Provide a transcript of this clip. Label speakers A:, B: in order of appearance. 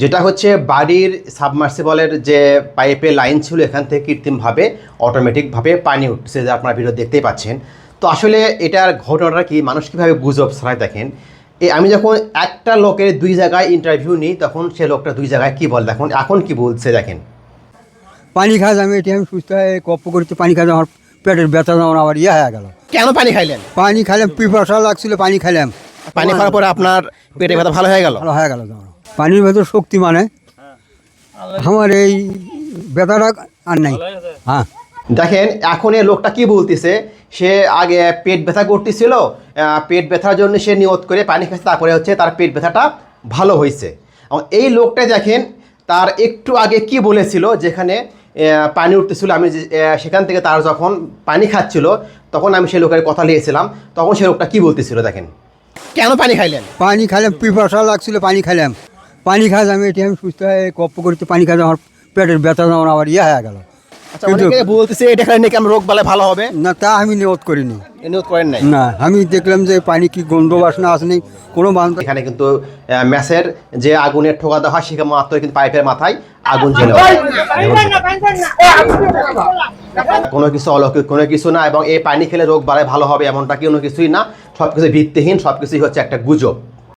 A: যেটা হচ্ছে বাড়ির সাবমার্সিবলের যে পাইপের লাইন ছিল এখান থেকে কৃত্রিমভাবে অটোমেটিকভাবে পানি উঠছে যা আপনারা ভিডিও দেখতেই পাচ্ছেন। তো আসলে এটার ঘটনাটা কি মানুষ কীভাবে গুজব ছড়ায় দেখেন? এ আমি যখন একটা লোকের দুই জায়গায় ইন্টারভিউ নিই তখন সে লোকটা দুই জায়গায় কী বল? দেখুন এখন কি বলছে দেখেন।
B: পানি খাওয়া আমি এটি আমি সুস্থ হয়ে কপ্প করতে পানি খাওয়া আমার পেটের ব্যথা আমার ইয়ে হয়ে গেল।
A: কেন পানি খাইলেন?
B: পানি খাইলাম পিপাসা লাগছিল পানি খাইলাম।
A: পানি খাওয়ার পরে আপনার পেটে ব্যথা ভালো হয়ে গেল?
B: ভালো হয়ে গেল পানির ভেতর শক্তি মানে আমার এই ব্যথাটা আর নাই। হ্যাঁ।
A: দেখেন এখন এই লোকটা কি বলতেছে? সে আগে পেট ব্যথা করতেছিল পেট ব্যথার জন্য সে নিয়ত করে পানি খাচ্ছে তারপরে হচ্ছে তার পেট ব্যথাটা ভালো হয়েছে। এই লোকটা দেখেন তার একটু আগে কি বলেছিল যেখানে পানি উঠতেছিল আমি সেখান থেকে তার যখন পানি খাচ্ছিল তখন আমি সেই লোকের কথা নিয়েছিলাম তখন সে লোকটা কি বলতেছিল দেখেন? কেন পানি খাইলেন?
B: পানি খাইলাম পিপাসা লাগছিল পানি খাইলাম। পানি খাওয়া আমি এটি আমি সুস্থ হয়ে কপ্প করতে পানি খাওয়া আমার পেটের ব্যথা যেমন আমার ইয়ে হয়ে গেল।
A: আচ্ছা বলতেছে এটা খাইলে নাকি আমার রোগ বালে ভালো হবে?
B: না তা আমি নিয়ত করিনি।
A: নিয়ত করেন নাই?
B: না আমি দেখলাম যে পানি কি গন্ধ বাসনা আসেনি কোনো বান্ধব
A: এখানে কিন্তু আহ, ম্যাসের যে আগুনের ঠোকা দেওয়া হয় সেখানে মাত্র কিন্তু পাইপের মাথায় আগুন জ্বলে। কোনো কিছু অলৌকিক, কোনো কিছু না এবং এই পানি খেলে রোগ বাড়ায় ভালো হবে এমনটা কোনো কিছুই না। সব কিছু ভিত্তিহীন সব কিছুই হচ্ছে একটা গুজব।